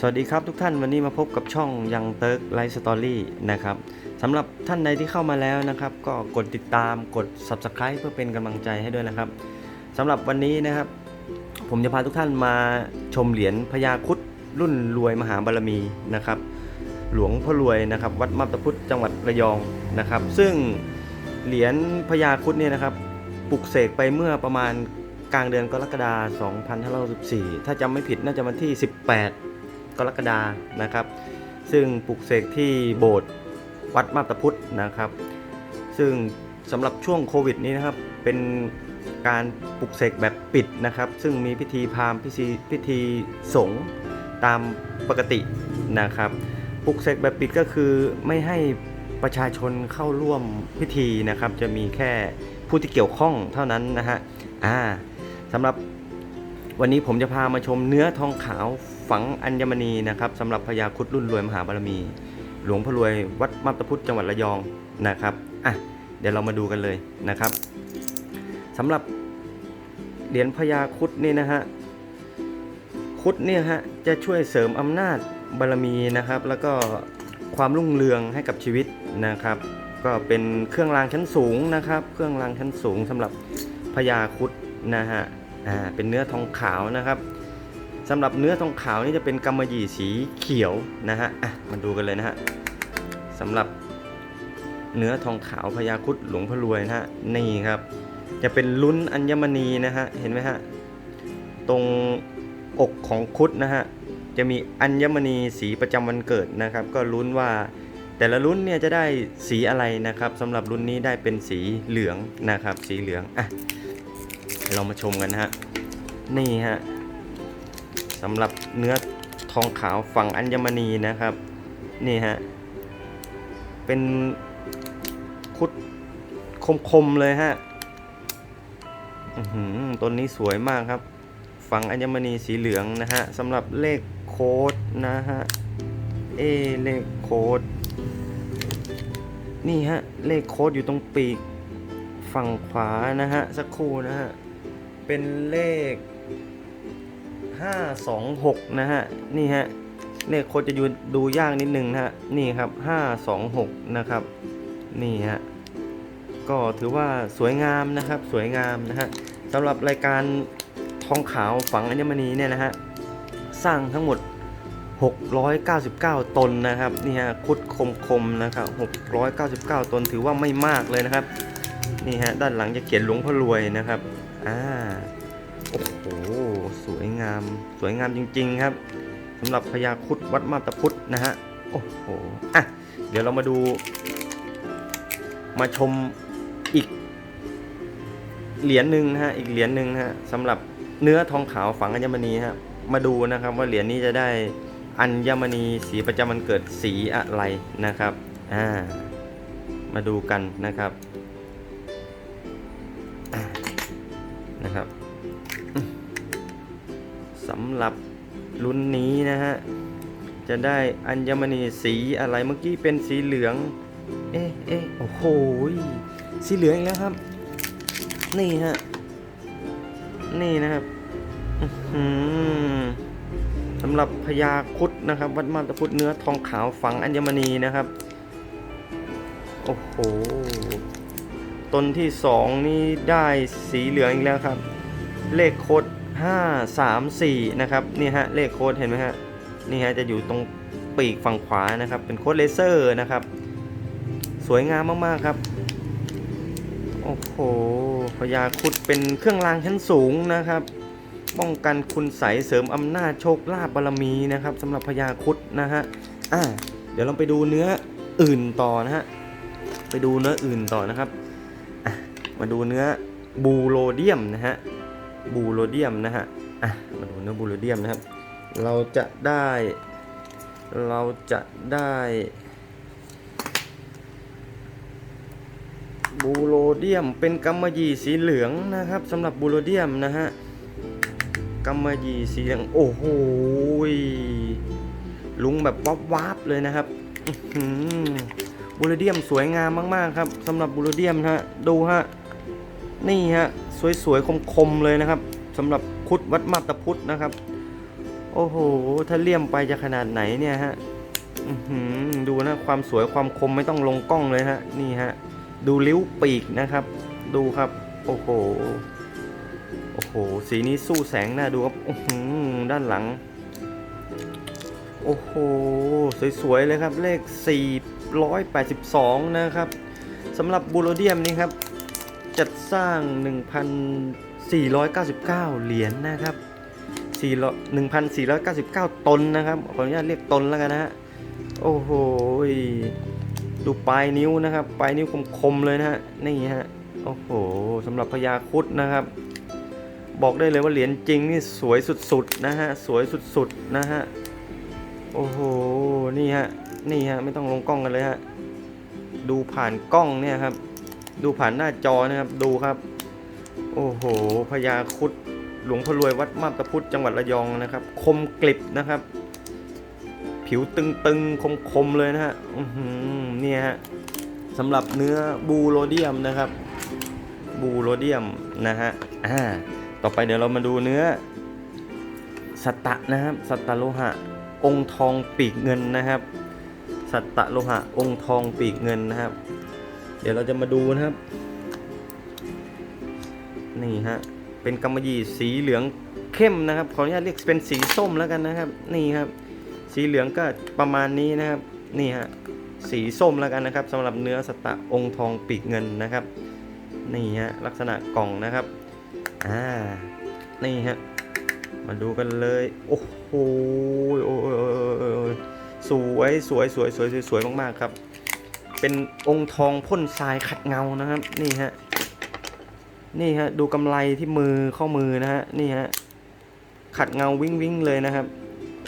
สวัสดีครับทุกท่านวันนี้มาพบกับช่องยังเติร์กไลฟ์สตอรี่นะครับสำหรับท่านใดที่เข้ามาแล้วนะครับ ก็กดติดตามกด Subscribe เพื่อเป็นกำลังใจให้ด้วยนะครับสำหรับวันนี้นะครับ ผมจะพาทุกท่านมาชมเหรียญพญาคุดรุ่นรวยมหาบารมีนะครับ หลวงพ่อรวยนะครับ วัดมาบตาพุทธจังหวัดระยองนะครับ ซึ่งเหรียญพญาคุดเนี่ยนะครับปลุกเสกไปเมื่อประมาณกลางเดือนกรกฎาคม 2564 ถ้าจำไม่ผิดน่าจะวันที่ 18 กรกฎานะครับ ซึ่งปลุกเสกที่โบสถ์วัดมาบตาพุธนะครับ ซึ่งสำหรับช่วงโควิดนี้นะครับเป็นการปลุกเสกแบบปิดนะครับ ซึ่งมีพิธีพราหมณ์พิธีพิธีสงฆ์ตามปกตินะครับปลุกเสกแบบปิดก็คือไม่ให้ประชาชนเข้าร่วมพิธีนะครับ จะมีแค่ผู้ที่เกี่ยวข้องเท่านั้นนะฮะอ่าสำหรับวันนี้ผมจะพามาชมเนื้อทองขาว ฝังอัญมณีนะครับสำหรับพญาครุดรุ่นรวยมหาบารมี หลวงพ่อรวยวัดมาตพุทธจังหวัดระยองนะครับอะเดี๋ยวเรามาดูกันเลยนะครับสำหรับเหรียญพญาครุดนี่นะฮะครุดเนี่ยฮะจะช่วยเสริมอำนาจบารมีนะครับ แล้วก็ความรุ่งเรืองให้กับชีวิตนะครับ ก็เป็นเครื่องรางชั้นสูงนะครับ เครื่องรางชั้นสูงสำหรับพญาครุดนะฮะอ่าเป็นเนื้อทองขาวนะครับ สำหรับเนื้อทองขาวนี่จะเป็นกำมะหยี่สีเขียวนะฮะอะมาดูกันเลยนะฮะสำหรับเนื้อทองขาวพญาคุดหลวงพ่อรวยนะฮะนี่ครับ จะเป็นลุ้นอัญมณีนะฮะเห็นไหมฮะตรงอกของคุดนะฮะจะมีอัญมณีสีประจำวันเกิดนะครับ ก็ลุ้นว่าแต่ละรุ่นเนี่ยจะได้สีอะไรนะครับสำหรับรุ่นนี้ได้เป็นสีเหลืองนะครับ สีเหลืองอะเรามาชมกันนะฮะนี่ฮะำหรับเนื้อทองขาวฝั่งอัญมณีนะครับ นี่ฮะ เป็นคุดคมๆเลยฮะอือหือต้นนี้สวยมากครับ ฝั่งอัญมณีสีเหลืองนะฮะสำหรับเลขโค้ดนะฮะ เอเลขโค้ดนี่ฮะ เลขโค้ดอยู่ตรงปีก ฝั่งขวานะฮะ สักครู่นะฮะ เป็นเลข 526 นะฮะ นี่ฮะเลขโคจะยูดูยากนิดนึงนะฮะ นี่ครับ 526 นะครับ นี่ฮะ ก็ถือว่าสวยงามนะครับ สวยงามนะฮะสำหรับรายการทองขาวฝังอัญมณีเนี่ยนะฮะ สร้างทั้งหมด 699 ตนนะครับ นี่ฮะ คุดคมๆนะครับ 699 ตนถือว่าไม่มากเลยนะครับ นี่ฮะ ด้านหลังจะเขียนหลวงพ่อรวยนะครับ อ่า โอ้โหสวยงามสวยงามจริง ๆ ครับสำหรับพญาครุดวัดมาตาพุธนะฮะโอ้โหอะเดี๋ยวเรามาดู มาชมอีกเหรียญหนึ่งนะฮะอีกเหรียญหนึ่งนะฮะสำหรับเนื้อทองขาวฝังอัญมณีฮะมาดูนะครับว่าเหรียญนี้จะได้อัญมณีสีประจำวันเกิดสีอะไรนะครับอ่ามาดูกันนะครับ หรับรุ่นนี้นะฮะ จะได้อัญมณีสีอะไรเมื่อกี้เป็นสีเหลือง เอ๊ะเอ๊ะโอ้โหสีเหลืองอีกแล้วครับ นี่ฮะ นี่นะครับอื้อหือสำหรับพญาคุดนะครับ วัดมาตพุทธเนื้อทองขาวฝังอัญมณีนะครับ โอ้โหต้นที่สองนี่ได้สีเหลืองอีกแล้วครับ เลขโค้ด 5 3 4 นะครับนี่ฮะเลขโค้ดเห็นไหมฮะนี่ฮะจะอยู่ตรงปีกฝั่งขวานะครับ เป็นโค้ดเลเซอร์นะครับ สวยงามมากๆครับโอ้โหพญาคุดเป็นเครื่องรางชั้นสูงนะครับ ป้องกันคุณใสเสริมอำนาจโชคลาภบารมีนะครับสำหรับพญาคุดนะฮะอ่าเดี๋ยวเราไปดูเนื้ออื่นต่อนะฮะไปดูเนื้ออื่นต่อนะครับมาดูเนื้อบูโรเดียมนะฮะ บูโรเดียมนะฮะอะมาดูเนื้อบูโรเดียมนะครับ เราจะได้ เราจะได้บูโรเดียมเป็นกำมะหยี่สีเหลืองนะครับสำหรับบูโรเดียมนะฮะกำมะหยี่สีเหลืองโอ้โหลุงแบบวับวับเลยนะครับบูโรเดียมสวยงามมากๆครับสำหรับบูโรเดียมนะฮะดูฮะ นี่ฮะ สวยๆ คมๆ เลยนะครับสำหรับคุดวัดมาตพุทธนะครับ โอ้โห ถ้าเลี่ยมไปจะขนาดไหนเนี่ยฮะดูนะความสวยความคมไม่ต้องลงกล้องเลยฮะ นี่ฮะ ดูริ้วปีกนะครับ ดูครับ โอ้โห โอ้โห สีนี้สู้แสงน่าดูครับอื้อหือด้านหลัง โอ้โห สวยๆ เลยครับ เลข 482 นะครับสำหรับบูโรเดียมนี่ครับ สร้าง 1,499 เหรียญนะครับ400 1,499 ตนนะครับขออนุญาตเรียกตนแล้วกันนะฮะโอ้โหดูปลายนิ้วนะครับ ปลายนิ้วคมๆเลยนะฮะนี่ฮะโอ้โหสำหรับพญาครุดนะครับ บอกได้เลยว่าเหรียญจริงนี่สวยสุดๆนะฮะสวยสุดๆนะฮะโอ้โหนี่ฮะนี่ฮะไม่ต้องลงกล้องกันเลยฮะดูผ่านกล้องเนี่ยครับ ดูผ่านหน้าจอนะครับดูครับ โอ้โหพญาคุดหลวงพ่อรวยวัดมาบตาพุธจังหวัดระยองนะครับ คมกลิบนะครับ ผิวตึงๆคมๆเลยนะฮะเนี่ยฮะสำหรับเนื้อบูโรเดียมนะครับ บูโรเดียมนะฮะอ่าต่อไปเดี๋ยวเรามาดูเนื้อสตะนะครับสตะโลหะ องค์ทองปีกเงินนะครับสัตตะโลหะ องค์ทองปีกเงินนะครับ ดี๋ยวเราจะมาดูนะครับ นี่ฮะ เป็นกำมะหยี่สีเหลืองเข้มนะครับ ขออนุญาตเรียกเป็นสีส้มแล้วกันนะครับ นี่ครับ สีเหลืองก็ประมาณนี้นะครับ นี่ฮะ สีส้มแล้วกันนะครับสำหรับเนื้อสตะองค์ทองปีกเงินนะครับ นี่ฮะ ลักษณะกล่องนะครับ อ่า นี่ฮะ มาดูกันเลย โอ้โหโอ้ยสวยสวยสวยสวยสวยสวยมากๆครับ เป็นองค์ทองพ่นทรายขัดเงานะครับ นี่ฮะนี่ฮะดูกำไรที่มือข้อมือนะฮะนี่ฮะขัดเงาวิ่งวิ่งเลยนะครับ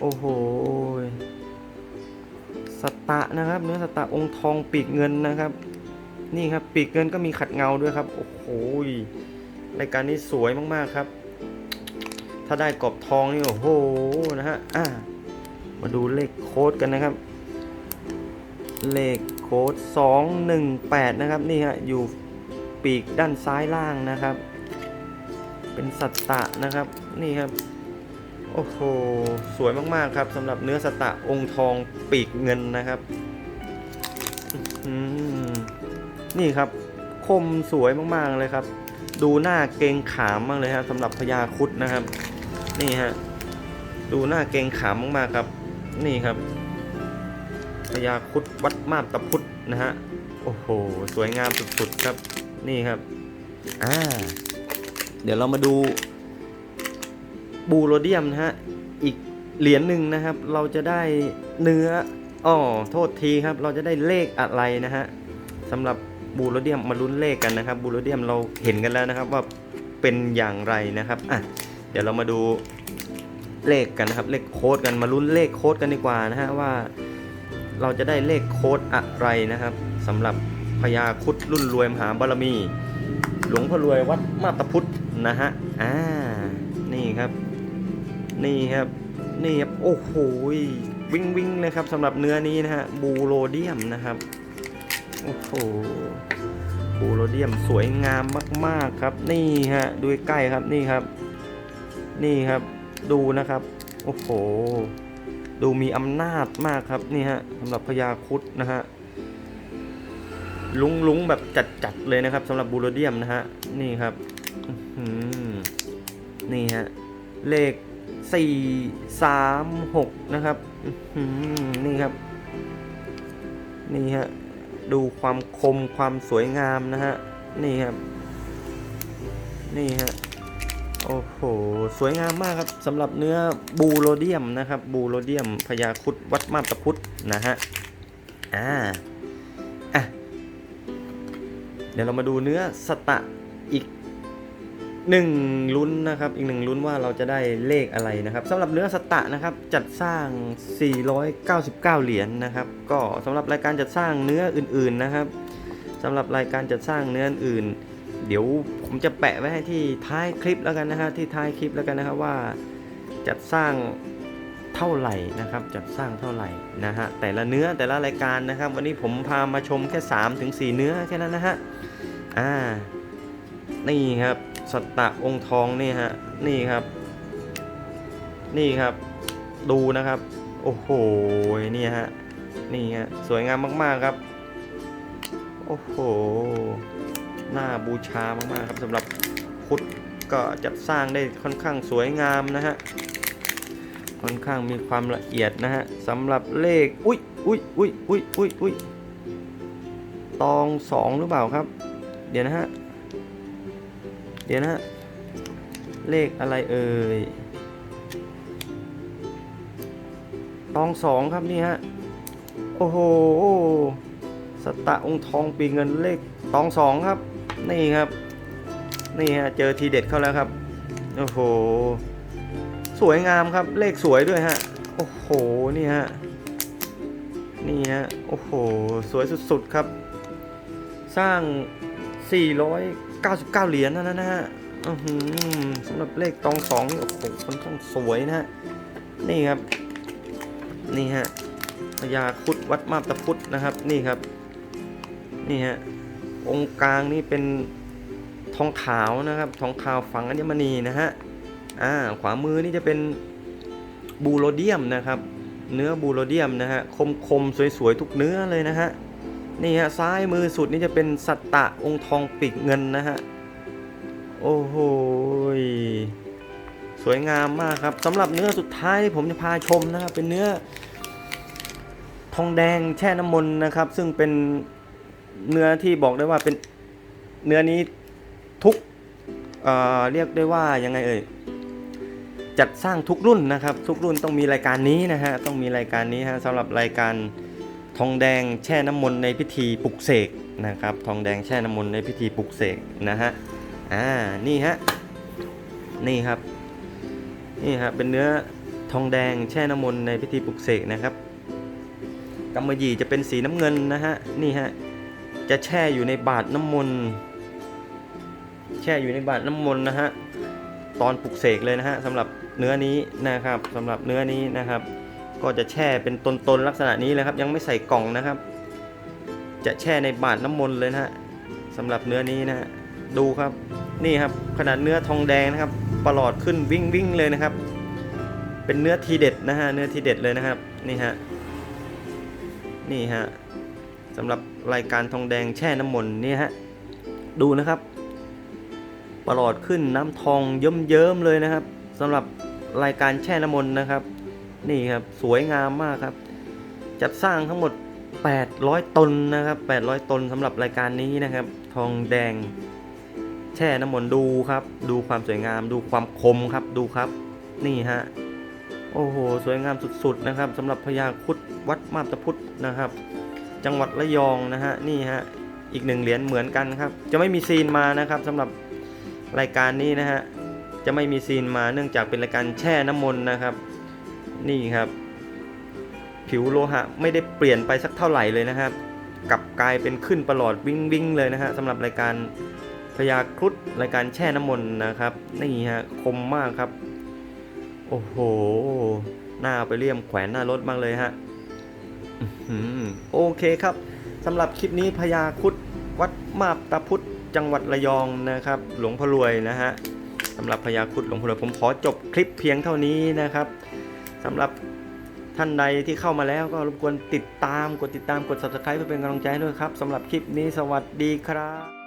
โอ้โหสตะนะครับเนื้อสตะองค์ทองปีกเงินนะครับ นี่ครับปีกเงินก็มีขัดเงาด้วยครับโอ้โหรายการนี้สวยมากๆครับ ถ้าได้กรอบทองนี่โอ้โหนะฮะอ่ามาดูเลขโค้ดกันนะครับ เลข โค้ด218 นะครับ นี่ฮะ อยู่ปีกด้านซ้ายล่างนะครับ เป็นสัตตะนะครับ นี่ครับ โอ้โห สวยมาก ๆ ครับสำหรับเนื้อสัตตะองค์ทองปีกเงินนะครับนี่ครับ คมสวยมาก ๆ เลยครับ ดูหน้าเกงขามมากเลยครับสำหรับพญาคุดนะครับ นี่ฮะ ดูหน้าเกงขามมาก ๆ ครับ นี่ครับ พญาคุดวัดมาบตะพุธนะฮะ โอ้โห สวยงามสุดๆครับ นี่ครับ อ่า เดี๋ยวเรามาดูบูโรเดียมนะฮะ อีกเหรียญหนึ่งนะครับ เราจะได้เนื้ออ๋อโทษทีครับ เราจะได้เลขอะไรนะฮะสำหรับบูโรเดียมมาลุ้นเลขกันนะครับ บูโรเดียมเราเห็นกันแล้วนะครับว่าเป็นอย่างไรนะครับอะเดี๋ยวเรามาดูเลขกันนะครับ เลขโค้ดกันมาลุ้นเลขโค้ดกันดีกว่านะฮะว่า เราจะได้เลขโค้ดอะไรนะครับสำหรับพญาคุดรุ่นรวยมหาบารมี หลวงพ่อรวยวัดมาตพุธนะฮะอ่านี่ครับ นี่ครับนี่ครับโอ้โหวิ่งวิ่งเลยครับสำหรับเนื้อนี้นะฮะบูโรเดียมนะครับโอ้โหบูโรเดียมสวยงามมาก ๆ ครับ นี่ฮะดูใกล้ครับนี่ครับ นี่ครับดูนะครับ โอ้โห ดูมีอำนาจมากครับนี่ฮะสำหรับพญาคุดนะฮะลุงลุงแบบจัดๆเลยนะครับสำหรับบูโรเดียมนะฮะนี่ครับนี่ฮะเลขสี่สามหกนะครับนี่ครับ นี่ฮะดูความคมความสวยงามนะฮะนี่ครับ นี่ฮะ โอ้โห สวยงามมากครับสำหรับเนื้อบูโรเดียมนะครับบูโรเดียมพญาคุดวัดมาตะพุธนะฮะอ่าอะเดี๋ยวเรามาดูเนื้อสตะอีกหนึ่งลุ้นนะครับ อีกหนึ่งลุ้นว่าเราจะได้เลขอะไรนะครับสำหรับเนื้อสตะนะครับจัดสร้าง 499 เหรียญนะครับ ก็สำหรับรายการจัดสร้างเนื้ออื่นๆนะครับสำหรับรายการจัดสร้างเนื้ออื่น เดี๋ยวผมจะแปะไว้ให้ที่ท้ายคลิปแล้วกันนะฮะที่ท้ายคลิปแล้วกันนะครับว่าจัดสร้างเท่าไหร่นะครับ จัดสร้างเท่าไหร่นะฮะแต่ละเนื้อแต่ละรายการนะครับ วันนี้ผมพามาชมแค่3ถึง4เนื้อแค่นั้นนะฮะอ่านี่ครับสตตะองค์ทองนี่ฮะนี่ครับ นี่ครับดูนะครับ โอ้โหนี่ฮะนี่ฮะสวยงามมากๆครับ โอ้โห น่าบูชามากๆครับสำหรับพุทธก็จัดสร้างได้ค่อนข้างสวยงามนะฮะค่อนข้างมีความละเอียดนะฮะสำหรับเลขอุ้ยอุ้ยอุ้ยอุ้ยอุ้ยอุ้ยตองสองหรือเปล่าครับ เดี๋ยวนะฮะเดี๋ยวนะฮะเลขอะไรเอ่ยตองสองครับนี่ฮะโอ้โหสตะองค์ทองปีเงินเลขตองสองครับ นี่ครับ นี่ฮะเจอทีเด็ดเข้าแล้วครับ โอ้โห สวยงามครับ เลขสวยด้วยฮะ โอ้โห นี่ฮะ นี่ฮะ โอ้โห สวยสุดๆครับ สร้าง 499 เหรียญนั่นนะฮะสำหรับเลขตองสองโอ้โหค่อนข้างสวยนะฮะ นี่ครับ นี่ฮะพญาคุดวัดมาบตะพุธนะครับ นี่ครับ นี่ฮะ องค์กลางนี่เป็นทองขาวนะครับ ทองขาวฝังอัญมณีนะฮะอ่าขวามือนี่จะเป็นบูโรเดียมนะครับ เนื้อบูโรเดียมนะฮะคมคมๆสวยๆทุกเนื้อเลยนะฮะนี่ฮะซ้ายมือสุดนี่จะเป็นสัตตะองค์ทองปีกเงินนะฮะโอ้โหสวยงามมากครับสำหรับเนื้อสุดท้ายที่ผมจะพาชมนะครับเป็นเนื้อทองแดงแช่น้ำมนต์นะครับ ซึ่งเป็น เนื้อที่บอกได้ว่าเป็นเนื้อนี้ทุกเเรียกได้ว่ายังไงเอ่ยจัดสร้างทุกรุ่นนะครับ ทุกรุ่นต้องมีรายการนี้นะฮะต้องมีรายการนี้ฮะสำหรับรายการทองแดงแช่น้ำมนต์ในพิธีปลุกเสกนะครับ ทองแดงแช่น้ำมนต์ในพิธีปลุกเสกนะฮะอ่านี่ฮะนี่ครับนี่ครับเป็นเนื้อทองแดงแช่น้ำมนต์ในพิธีปลุกเสกนะครับกำมะหยี่จะเป็นสีน้ำเงินนะฮะนี่ฮะ จะแช่อยู่ในบาทน้ำมนต์แช่อยู่ในบาทน้ำมนต์นะฮะตอนปลุกเสกเลยนะฮะสำหรับเนื้อนี้นะครับสำหรับเนื้อนี้นะครับ ก็จะแช่เป็นตนๆลักษณะนี้เลยครับ ยังไม่ใส่กล่องนะครับ จะแช่ในบาทน้ำมนต์เลยนะฮะสำหรับเนื้อนี้นะฮะดูครับนี่ครับขนาดเนื้อทองแดงนะครับประหลอดขึ้นวิ่งวิ่งเลยนะครับ เป็นเนื้อทีเด็ดนะฮะเนื้อทีเด็ดเลยนะครับนี่ฮะนี่ฮะสำหรับ รายการทองแดงแช่น้ำมนต์นี่ฮะดูนะครับประหลอดขึ้นน้ำทองเยิ้มๆเลยนะครับสำหรับรายการแช่น้ำมนต์นะครับ นี่ครับสวยงามมากครับ จัดสร้างทั้งหมด 800 ตนนะครับ 800 ตนสำหรับรายการนี้นะครับ ทองแดงแช่น้ำมนต์ดูครับ ดูความสวยงาม ดูความคมครับดูครับ นี่ฮะโอ้โห สวยงามสุดๆนะครับสำหรับพญาคุดวัดมาบตาพุธนะครับ จังหวัดระยองนะฮะนี่ฮะอีกหนึ่งเหรียญเหมือนกันครับ จะไม่มีซีนมานะครับสำหรับรายการนี้นะฮะจะไม่มีซีนมาเนื่องจากเป็นรายการแช่น้ำมนต์นะครับ นี่ครับ ผิวโลหะไม่ได้เปลี่ยนไปสักเท่าไหร่เลยนะครับกลับกลายเป็นขึ้นประหลอดวิ่งวิ่งเลยนะฮะสำหรับรายการพญาครุดรายการแช่น้ำมนต์นะครับนี่ฮะคมมากครับ โอ้โห หน้าไปเลี่ยมแขวนหน้ารถมากเลยฮะ โอเคครับสำหรับคลิปนี้พญาคุดวัดมาบตาพุธจังหวัดระยองนะครับ หลวงพ่อรวยนะฮะสำหรับพญาคุดหลวงพ่อรวยผมขอจบคลิปเพียงเท่านี้นะครับสำหรับท่านใดที่เข้ามาแล้วก็รบกวนติดตามกดติดตามกด subscribe เพื่อเป็นกำลังใจให้ด้วยครับสำหรับคลิปนี้สวัสดีครับ